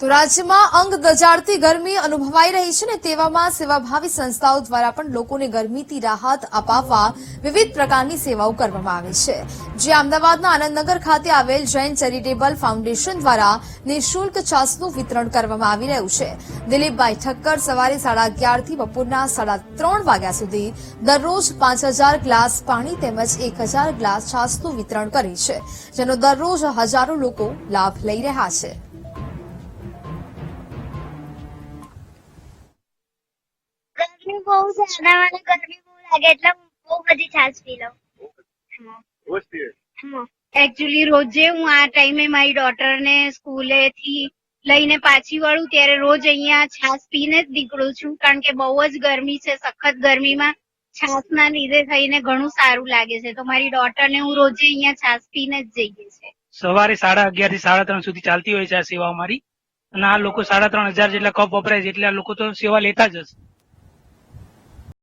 તો રાજ્યમાં અંગ દજાડતી ગરમી અનુભવાઈ રહી છે ને તેવામાં સેવાભાવી સંસ્થાઓ દ્વારા પણ લોકોને ગરમીથી રાહત અપાવવા વિવિધ પ્રકારની સેવાઓ કરવામાં આવી છે. જે અમદાવાદના આનંદનગર ખાતે આવેલ જૈન ચેરિટેબલ ફાઉન્ડેશન દ્વારા નિઃશુલ્ક છાસનું વિતરણ કરવામાં આવી રહ્યું છે. દિલીપભાઈ ઠક્કર સવારે સાડા અગિયારથી બપોરના સાડા ત્રણ વાગ્યા સુધી દરરોજ પાંચ હજાર ગ્લાસ પાણી તેમજ એક હજાર ગ્લાસ છાસનું વિતરણ કરે છે, જેનો દરરોજ હજારો લોકો લાભ લઈ રહ્યા છે. ગરમી બહુ છે અને મને ગરમી બહુ લાગે એટલે હું બહુ બધી છાશ પી લઉં. રોજ એકચ્યુઅલી રોજે હું આ ટાઈમે મારી ડોટરને સ્કૂલેથી લઈને પાછી વળું ત્યારે રોજ અહીંયા છાસ પીને જ નીકળું છું કારણ કે બહુ જ ગરમી છે સખત ગરમીમાં છાસના લીધે થઈને ઘણું સારું લાગે છે. તો મારી ડોટર ને હું રોજે અહીંયા છાસ પીને જ જઈએ છે સવારે સાડા અગિયારથી સાડા ત્રણ સુધી ચાલતી હોય છે આ સેવા અમારી અને આ લોકો સાડા ત્રણ હજાર જેટલા કપ વપરાય છે એટલે આ લોકો તો સેવા લેતા જ હશે.